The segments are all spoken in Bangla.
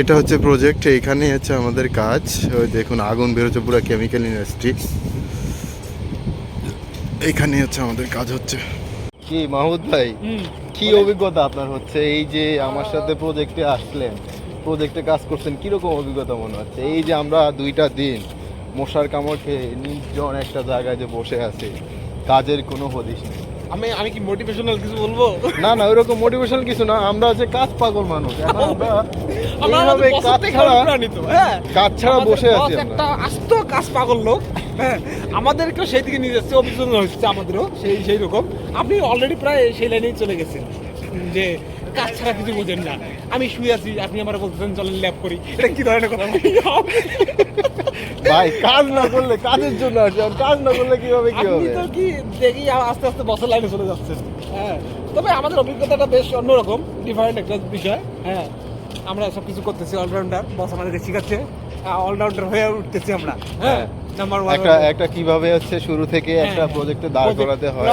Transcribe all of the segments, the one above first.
এটা হচ্ছে প্রজেক্ট এইখানে হচ্ছে আমাদের কাজ। ওই দেখুন আগুন বেরোচ্ছে পুরো কেমিক্যাল ইন্ডাস্ট্রি এইখানে হচ্ছে আমাদের কাজ হচ্ছে। কি মাহমুদ ভাই? কি অভিজ্ঞতা আপনার হচ্ছে? এই যে আমার সাথে প্রজেক্টে আসলেন প্রজেক্টে কাজ করছেন কীরকম অভিজ্ঞতা মনে হচ্ছে? এই যে আমরা দুইটা দিন মশার কামড় খেয়ে নির্জন একটা জায়গায় যে বসে আছি কাজের কোনো হদিশ নেই। আমি আমি কি মোটিভেশনাল কিছু বলব? না না ওইরকম মোটিভেশন কিছু না। আমরা হচ্ছে কাজ পাগল মানুষ। এখন আমরা এইভাবে কাজ ছাড়া হ্যাঁ। কাজ ছাড়া বসে আছি একটা আস্ত কাজ পাগল লোক হ্যাঁ। আমাদেরকেও সেই দিকে নিয়ে যাচ্ছে অভিযোজন হচ্ছে আমাদেরও সেই সেই রকম। আপনি অলরেডি প্রায় সেই লাইনেই চলে গেছেন যে কাজ ছাড়া কিছু বোঝেন না। আমি শুয়ে আছি আপনি আমার বলতেছেন চলেন ল্যাব করি। এটা কি ধরনের কথা? ভাই কাজ না করলে কাজের জন্য আসে আর কাজ না করলে কীভাবে কি হবে? তো কি দেখি আস্তে আস্তে বছর লাইনে চলে যাচ্ছে হ্যাঁ তবে আমাদের অভিজ্ঞতাটা বেশ অন্যরকম ডিফারেন্ট একটা বিষয়। হ্যাঁ আমরা সব কিছু করতেছি অলরাউন্ডার বস আমাদেরকে শিখাচ্ছে। অলরাউন্ডার হয়ে উঠতেছি আমরা। হ্যাঁ। নাম্বার ওয়ান একটা একটা কীভাবে হচ্ছে শুরু থেকে একটা প্রজেক্টে দাঁড় করাতে হয়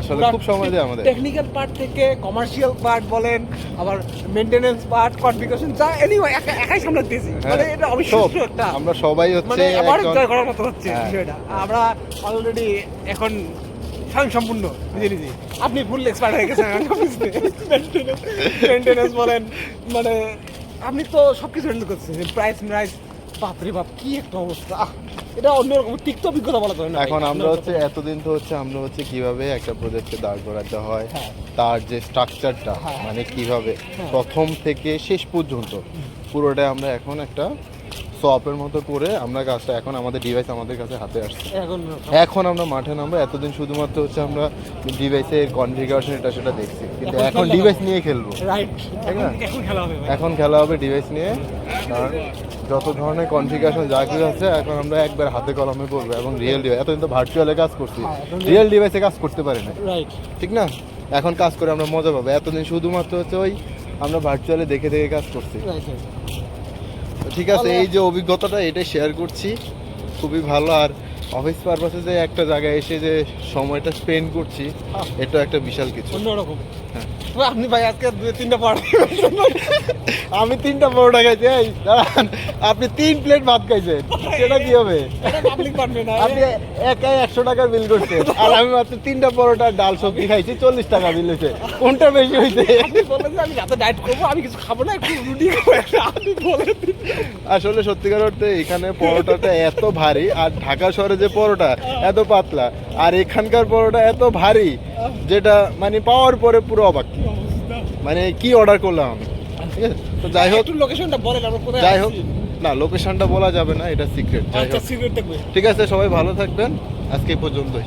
আসলে খুব সময় দেয় আমাদের। টেকনিক্যাল পার্ট থেকে কমার্শিয়াল পার্ট বলেন আবার মেইনটেনেন্স পার্ট কনফিগারেশন যা এনিওয়ে একাই সামলাতেছি মানে এটা অবিশ্বাস্য একটা আমরা সবাই হচ্ছে মানে আবার জয় করার মতো হচ্ছে হ্যাঁ। বিষয়টা। আমরা অলরেডি এখন স্বয়ং সম্পূর্ণ নিজে নিজে আপনি ফুল এক্সপার্ট হয়ে গেছেন মেনটেনেন্স বলেন মানে আপনি তো সব কিছু হ্যান্ডেল করছেন প্রাইস প্রাইস বাপরে বাপ কি একটা অবস্থা। এটা অন্যরকম তিক্ত অভিজ্ঞতা বলা যায় না। এখন আমরা হচ্ছে এতদিন তো হচ্ছে আমরা হচ্ছে কীভাবে একটা প্রজেক্টে দাঁড় করাতে হয় হ্যাঁ। তার যে স্ট্রাকচারটা হ্যাঁ। মানে কীভাবে হ্যাঁ। প্রথম থেকে শেষ পর্যন্ত পুরোটাই আমরা এখন একটা শপের মতো করে আমরা কাজটা এখন আমাদের ডিভাইস আমাদের কাছে হাতে আসছে। এখন এখন আমরা মাঠে নামবো এতদিন শুধুমাত্র হচ্ছে আমরা ডিভাইসের কনফিগারেশন এটা সেটা দেখছি। কিন্তু এখন ডিভাইস নিয়ে খেলব? এখন খেলা হবে এখন খেলা হবে ডিভাইস নিয়ে আর যত ধরনের কনফিগারেশন যা কিছু আছে এখন আমরা একবার হাতে কলমে করব এবং রিয়েল ডিভাইস এতদিন তো ভার্চুয়ালে কাজ করছি। হ্যাঁ, রিয়েল ডিভাইসে কাজ করতে পারি না ঠিক না? এখন কাজ করে আমরা মজা পাবো। এতদিন শুধুমাত্র হচ্ছে ওই আমরা ভার্চুয়ালে দেখে দেখে কাজ করছি। ঠিক আছে এই যে অভিজ্ঞতাটা এটাই শেয়ার করছি। খুবই ভালো। আর অফিস পারপাসে যে একটা জায়গায় এসে যে সময়টা স্পেন্ড করছি এটা একটা বিশাল কিছু। অন্যরকম। হ্যাঁ। আপনি ভাই আজকে দুই তিনটা পার আমি তিনটা পরোটা খাইছি এই দাঁড়ান। আপনি তিন প্লেট ভাত খাইছেন। সেটা কি হবে? আপনি একাই একশো টাকা বিল করছেন। আর আমি মাত্র তিনটা পরোটা ডাল সবজি খাইছি চল্লিশ টাকা বিল হয়েছে। কোনটা বেশি হয়েছে আমি রাতে ডায়েট করব আমি কিছু খাব না একটু রুটি আপনি বলেন আসলে সত্যিকার অর্থে এখানে পরোটাটা এত ভারী আর ঢাকা শহরে যে পরোটা এত পাতলা আর এখানকার পরোটা এত ভারী যেটা মানে পাওয়ার পরে পুরো অবাক। মানে কি অর্ডার করলাম আমি? ঠিক আছে? তো যাই হোক। লোকেশনটা বলেন আমরা কোথায় যাই হোক। না লোকেশনটা বলা যাবে না এটা সিক্রেট যাই আচ্ছা হোক। ঠিক আছে সবাই ভালো থাকবেন। আজকে পর্যন্তই।